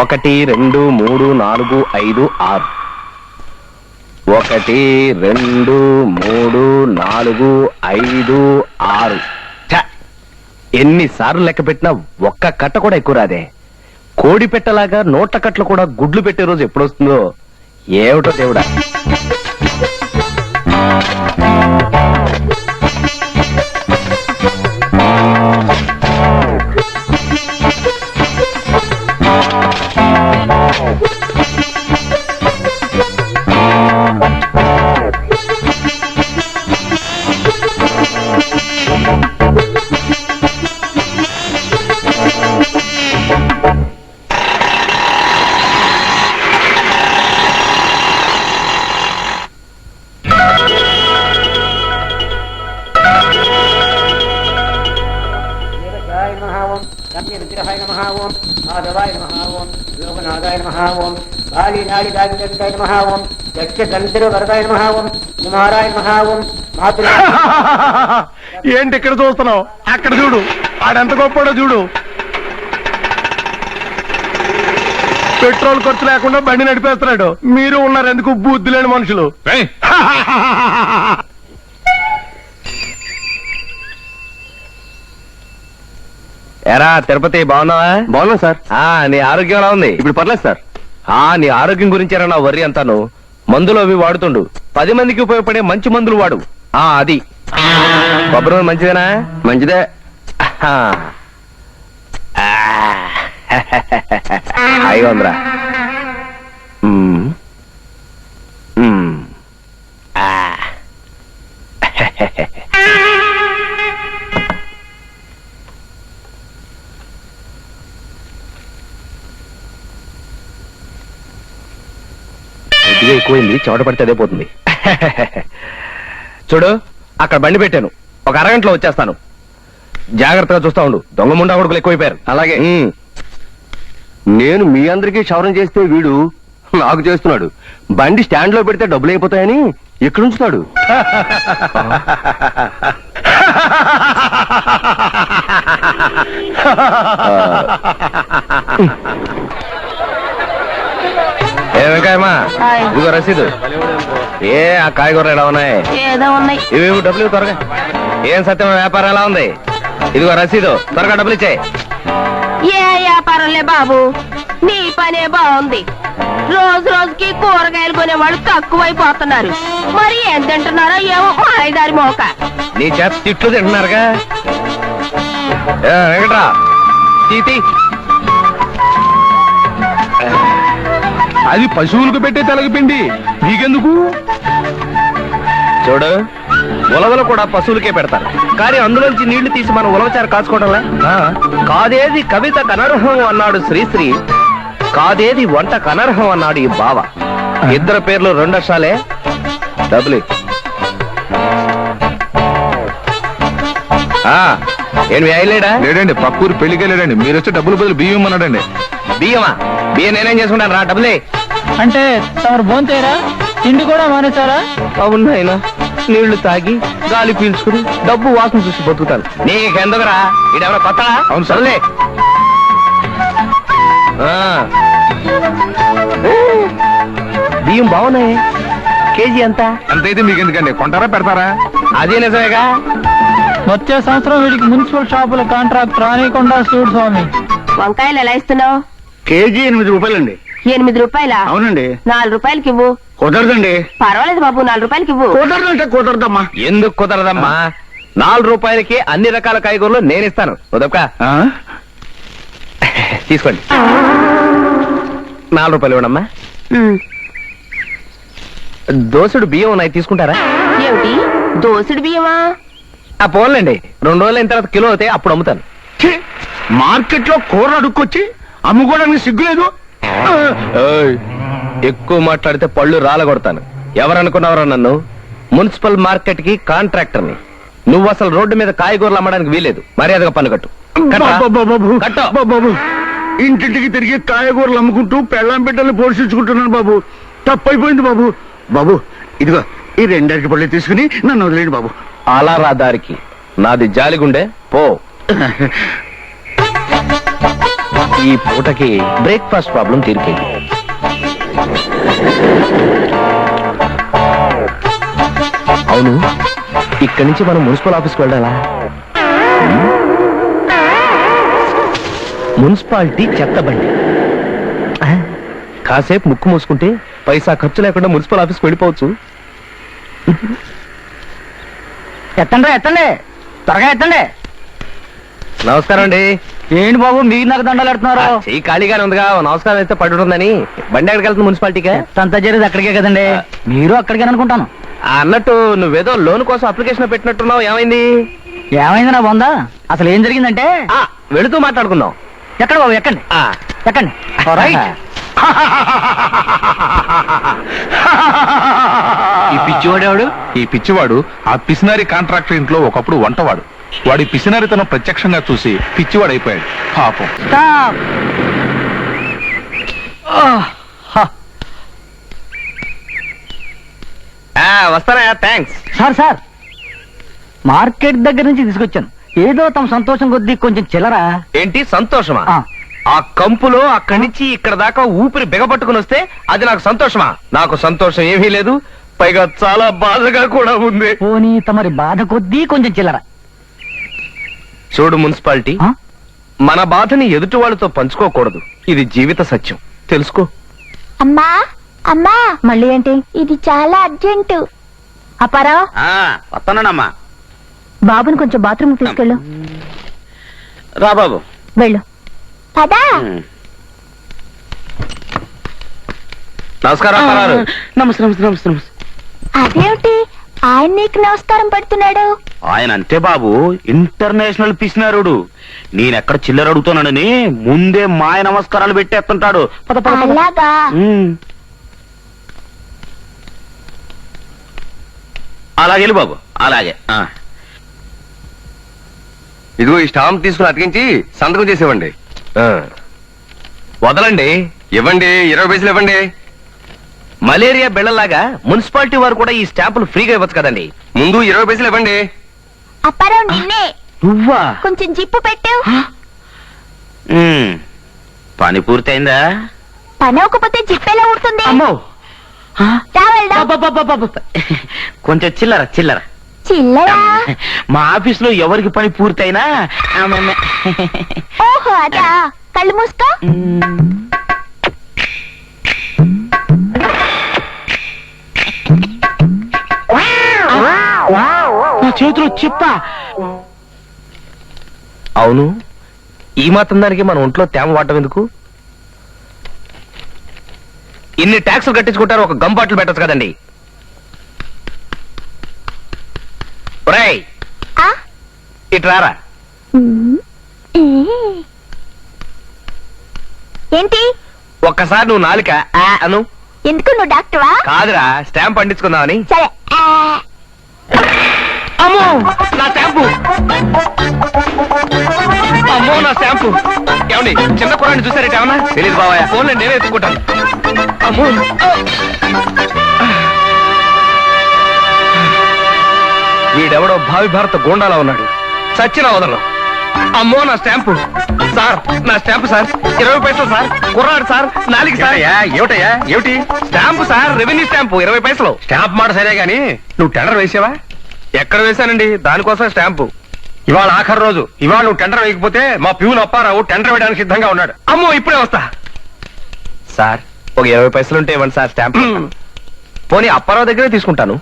ఒకటి రెండు మూడు నాలుగు ఐదు ఆరు. ఒకటి రెండు మూడు నాలుగు ఐదు ఆరు. ఎన్నిసార్లు లెక్క పెట్టినా ఒక్క కట్ట కూడా ఎక్కువ రాదే. కోడి పెట్టలాగా నోట్ల కట్టలు కూడా గుడ్లు పెట్టే రోజు ఎప్పుడు వస్తుందో ఏమిటో దేవుడా? విగ్రహాయ నమ ఓం మాధవాయ నమ ఓం లోకనాథాయ నమ ఓం బాలీనాళికాయ నమ ఓం నమ ఓం కుమారాయ నమ ఓం మాతృ ఏంటి ఇక్కడ చూస్తున్నావు? అక్కడ చూడు. ఆడెంత గొప్పడో చూడు. పెట్రోల్ ఖర్చు లేకుండా బండి నడిపేస్తున్నాడు. మీరు ఉన్నారు ఎందుకు బుద్ధి లేని మనుషులు? ఎరా తిరుపతి బాగున్నావా? బాగున్నా సార్. ఆ నీ ఆరోగ్యం ఎలా ఉంది? ఇప్పుడు పర్లేదు సార్. ఆ నీ ఆరోగ్యం గురించేరా నా వర్రి అంతాను. మందులు అవి వాడుతుండు. పది మందికి ఉపయోగపడే మంచి మందులు వాడు. ఆ అది. కొబ్బరి నూనె మంచిదేనా? మంచిదే. హాయిగా ఉందిరా ఎక్కువైంది చెమట పడితే అదే పోతుంది. చూడు అక్కడ బండి పెట్టాను. ఒక అరగంటలో వచ్చేస్తాను. జాగ్రత్తగా చూస్తా ఉండు. దొంగ ముండా కొడుకులు ఎక్కువైపోయారు. అలాగే. నేను మీ అందరికీ క్షవరం చేస్తే వీడు నాకు చేస్తున్నాడు. బండి స్టాండ్లో పెడితే డబ్బులు అయిపోతాయని ఎక్కడ ఉంచుతాడు ఏ వెంకాయమ్మా హాయ్. ఇదిగో రసీదు. ఏ ఆ కాయగూరలు ఎలా ఉన్నాయి? ఏదో ఉన్నాయి. ఇవి ఇవి డబ్బులు త్వరగా. ఏం సత్యం వ్యాపారం ఎలా ఉంది? ఇదిగో రసీదు. త్వరగా డబ్బులు ఇచ్చాయి. ఏ వ్యాపారంలే బాబు? నీ పనే బాగుంది. రోజు రోజుకి కూరగాయలు కొనేవాళ్ళు తక్కువైపోతున్నారు. మరి ఏం తింటున్నారో ఏమో మాయదారి మోక. నీ చేత తిట్లు తింటున్నారుగా. ఏ, వెంకట్రా. తీ, అది పశువులకు పెట్టే తెలగపిండి నీకెందుకు చూడు ఉలవలు కూడా పశువులకే పెడతారు. కానీ అందులోంచి నీళ్ళు తీసి మనం ఉలవచారు కాచుకోవడంలే కాదేది కవిత కనర్హం అన్నాడు శ్రీశ్రీ కాదేది వంట కనర్హం అన్నాడు ఈ బావ. ఇద్దరు పేర్లు రెండు అక్షరాలే. డబ్బులు ఇ. ఆ ఏం వేయలేడా లేడండి పక్కూరు పెళ్ళికి లేడండి. మీరు వచ్చి డబ్బులు బదులు బియ్యం ఇమ్మన్నాడండి బియ్యమా? బియ్యం నేనేం చేసుకుంటాను రా డబ్బులే అంటే తమరు భోంచేరా తిండి కూడా మానేశారా? అవును నాయనా. నీళ్ళు తాగి గాలి పీల్చుకుని డబ్బు వాసన చూసి బతుకుతాను. నీకెందుకురా? ఇడెవరో కొత్త అవును సార్. సర్లే. ఆ. బియ్యం బాగున్నాయి? కేజీ ఎంత? ఎంతైతే మీకు ఎందుకండి కొంటారా పెడతారా? అదే నిజమేగా? వచ్చే సంవత్సరం వీడికి మున్సిపల్ షాపుల కాంట్రాక్ట్ రానికుండా చూడు స్వామి. వంకాయలు ఎలా ఇస్తున్నావు? కేజీ ఎనిమిది రూపాయలండి. ఎనిమిది రూపాయల? అవునండి. నాలుగు రూపాయలకి ఇవ్వు. కుదరదండి. పర్వాలేదు బాబు నాలుగు రూపాయలకి ఇవ్వు. కుదరదంటే కుదరదమ్మా. ఎందుకు కుదరదమ్మా? నాలుగు రూపాయలకి అన్ని రకాల కాయగూరలు నేను ఇస్తాను? తీసుకోండి. నాలుగు రూపాయలు ఇవ్వడమ్మా. దోసుడు బియ్యం ఉన్నాయి తీసుకుంటారా? ఏమిటి? దోసుడు బియ్యమా? ఆ పోన్లేండి. రెండు రోజులు అయిన తర్వాత కిలో అవుతాయి అప్పుడు అమ్ముతాను. ఛీ! మార్కెట్లో కూర అడుక్కొచ్చి అమ్ముకోవడానికి సిగ్గులేదు ఎక్కువ మాట్లాడితే పళ్ళు రాలగొడతాను. ఎవరనుకున్నావరా నన్ను? మున్సిపల్ మార్కెట్కి కాంట్రాక్టర్ని. నువ్వు అసలు రోడ్డు మీద కాయగూరలు అమ్మడానికి వీలేదు మర్యాదగా పన్ను కట్టు? బాబు కట్టు. బాబు. ఇంటింటికి తిరిగి కాయగూరలు అమ్ముకుంటూ పెళ్ళాం బిడ్డలు పోషించుకుంటున్నాను బాబు. తప్పైపోయింది బాబు. బాబు ఇదిగో ఈ రెండరికి పళ్ళు తీసుకుని నన్ను వదిలేండి బాబు. అలా రా దారికి. నాది జాలిగుండే. పో. ఈ పూటకి బ్రేక్ఫాస్ట్ ప్రాబ్లం తీరిపోయింది. అవును ఇక్కడి నుంచి మనం మున్సిపల్ ఆఫీస్కి వెళ్ళాలా? మున్సిపాలిటీ చెత్త బండి. కాసేపు ముక్కు మూసుకుంటే పైసా ఖర్చు లేకుండా మున్సిపల్ ఆఫీస్కి వెళ్ళిపోవచ్చు. ఎత్తండి ఎత్తండి. త్వరగా ఎత్తండి. నమస్కారం అండి. ఏంటి బాబు మీరు నాకు దండలు పెడుతున్నారు? చెయ్యి ఖాళీగానే ఉందిగా నమస్కారం అయితే పడి ఉంటుందని బండి ఎక్కడికి వెళ్తుంది మున్సిపాలిటీకే? అంతా జరిగేది అక్కడికే కదండి. మీరు అక్కడికే అనుకుంటాను. అన్నట్టు నువ్వేదో లోన్ కోసం అప్లికేషన్ పెట్టినట్టున్నావు ఏమైంది? ఏమైంది నా బొందా? అసలు ఏం జరిగిందంటే? వెళుతూ మాట్లాడుకుందాం. ఎక్కడ బాబు ఎక్కండి. ఆ, ఎక్కండి. రైట్. ఈ పిచ్చివాడేవాడు? ఈ పిచ్చివాడు ఆ పిసినారి కాంట్రాక్టర్ ఇంట్లో ఒకప్పుడు వంటవాడు. వాడి పిసినారితనం ప్రత్యక్షంగా చూసి పిచ్చివాడు అయిపోయాడు పాపం వస్తానా థ్యాంక్స్ సార్ సార్. మార్కెట్ దగ్గర నుంచి తీసుకొచ్చాను. ఏదో తమ సంతోషం కొద్దీ కొంచెం చిల్లరా. ఏంటి? సంతోషమా? ఆ. ఆ కంపులో అక్కడి నుంచి ఇక్కడ దాకా ఊపిరి బిగపట్టుకుని వస్తే అది నాకు సంతోషమా? నాకు సంతోషం ఏమీ లేదు. పైగా చాలా బాధగా కూడా ఉంది. పోనీ తమరి బాధ కొద్దీ కొంచెం చిల్లర. చూడు మున్సిపాలిటీ ఆ? మన బాధని ఎదుటి వాళ్ళతో పంచుకోకూడదు. ఇది జీవిత సత్యం. తెలుసుకో. అమ్మా అమ్మా. మళ్ళీ ఏంటి? ఇది చాలా అర్జెంటు. వస్తానమ్మా బాబుని కొంచెం బాత్రూమ్ తీసుకెళ్ళు. రా బాబు. వెళ్ళు. పదా. నమస్కారం. నమస్తే నమస్తే నమస్తే నమస్తే. అదేమిటి? ఆయన నీకు నమస్కారం పెడుతున్నాడు. ఆయన అంతే బాబు ఇంటర్నేషనల్ పిసినారుడు. నేనెక్కడ చిల్లర అడుగుతున్నానని ముందే మాయ నమస్కారాలు పెట్టేస్తుంటాడు. పద పద పద. అలాగా. ఉమ్. అలాగే వెళ్ళు బాబు అలాగే. ఆ. ఇదిగో ఈ స్టాంప్ తీసుకుని అతికించి సంతకం చేసేవ్వండి. వదలండి. ఇవ్వండి ఇరవై పైసలు ఇవ్వండి. మలేరియా బిళ్ళలాగా మున్సిపాలిటీ వారు కూడా ఈ స్టాంపులు ఫ్రీగా ఇవ్వచ్చు కదండి. ముందు ఇరవై పైసలు ఇవ్వండి. అప్పారావు నిన్నే. నువ్వా? కొంచెం జిప్పు పెట్టు. ఉమ్. పని పూర్తయిందా? పని అవ్వకపోతే జిప్పు ఎలా ఉంటుంది అమ్మో. ఆ? అబ్బబ్బబ్బబ్బబ్బ. కొంచెం చిల్లర చిల్లర. చిల్లరా? మా ఆఫీస్లో ఎవరికి పని పూర్తయినా? ఆమె- ఓహో అదా. కళ్ళు మూసుకో. చేతిలో చిప్ప. అవును. ఈ మాత్రం దానికి మన ఒంట్లో తేమ వాడటం ఎందుకు? ఇన్ని ట్యాక్సులు కట్టించుకుంటారు ఒక గమ్ బాటిల్ పెట్టచ్చు కదండి. ఒరేయ్. ఆ? ఇటు రారా. ఉమ్. ఏ. ఏంటి? ఒక్కసారి నువ్వు నాలుక ఆ అను. ఎందుకు నువ్వు డాక్టర్వా కాదురా స్టాంప్ పండించుకుందామని సరే. అమ్మో నా స్టాంపు అమ్మో నా ఏమండి చిన్న కురాన్ని చూసారేట ఏమన్నా? తెలియదు బాబాయ్ ఫోన్లో నేనే ఎత్తుకుంటాను. అమ్మో వీడెవడో భావి భారత గోండాలా ఉన్నాడు. చచ్చిన వదలను. అమ్మో నా స్టాంపు సార్ నా స్టాంపు సార్. ఇరవై పైసలు సార్. కుర్రాడు సార్. నాలుగు సార్. ఏమిటయ్యా ఏమిటి? స్టాంపు సార్ రెవెన్యూ స్టాంపు ఇరవై పైసలు. స్టాంప్ మాట సరే గాని నువ్వు టెండర్ వేసావా? ఎక్కడ వేశానండి? దానికోసం స్టాంపు. ఇవాళ ఆఖరి రోజు. ఇవాళ నువ్వు టెండర్ వేయకపోతే మా ప్యూన్ అప్పారావు టెండర్ వేయడానికి సిద్ధంగా ఉన్నాడు. అమ్మో ఇప్పుడే వస్తా. సార్ ఒక ఇరవై పైసలు ఉంటే ఇవ్వండి సార్ స్టాంప్. పోనీ అప్పారావు దగ్గరే తీసుకుంటాను.